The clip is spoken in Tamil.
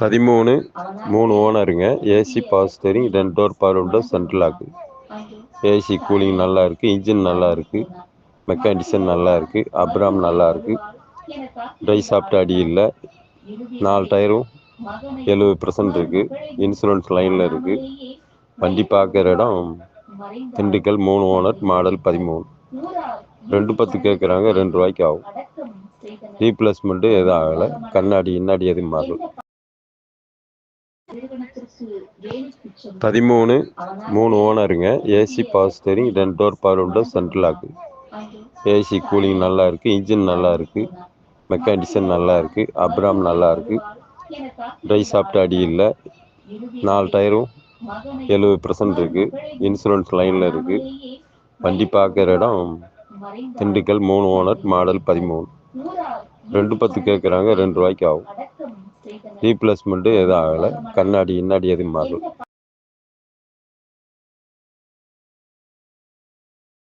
பதிமூணு மூணு ஓனருங்க. ஏசி பவர் ஸ்டேரிங் ரெண்டு door power window central AC cooling நல்லா இருக்கு இன்ஜின் நல்லா இருக்கு மெக்கானிசன் நல்லா இருக்கு அப்ராம் நல்லா இருக்கு. ட்ரை சாப்பிட்ட அடி இல்லை. நாலு டயரும் எழுபது பர்சன்ட் இருக்கு. இன்சூரன்ஸ் லைனில் இருக்கு. வண்டி பார்க்குற இடம் திண்டுக்கல் மூணு ஓனர் மாடல் பதிமூணு. ரெண்டு பத்து கேட்குறாங்க ரெண்டு ரூபாய்க்கு ஆகும். ரீப்ளேஸ்மெண்ட்டு எதுவும் ஆகலை கண்ணாடி இன்னாடி எதுவும் மாறல பதிமூணு மூணு ஓனருங்க. ஏசி பவர் ஸ்டேரிங் ரெண்டு door power window central lock AC cooling நல்லா இருக்கு இன்ஜின் நல்லா இருக்கு மெக்கானிசன் நல்லா இருக்கு அப்ராம் நல்லா இருக்கு. ட்ரை சாப்பிட்ட அடி இல்லை. நாலு டயரும் எழுபது பர்சன்ட் இருக்கு. இன்சூரன்ஸ் லைனில் இருக்கு. வண்டி பார்க்குற இடம் திண்டுக்கல் மூணு ஓனர் மாடல் பதிமூணு. ரெண்டு பத்து கேட்குறாங்க ரெண்டு ரூபாய்க்கு ஆகும். ரீப்ளேஸ்மெண்ட்டு எதுவும் ஆகலை. கண்ணாடி இன்னாடி எதுவும் மாறல.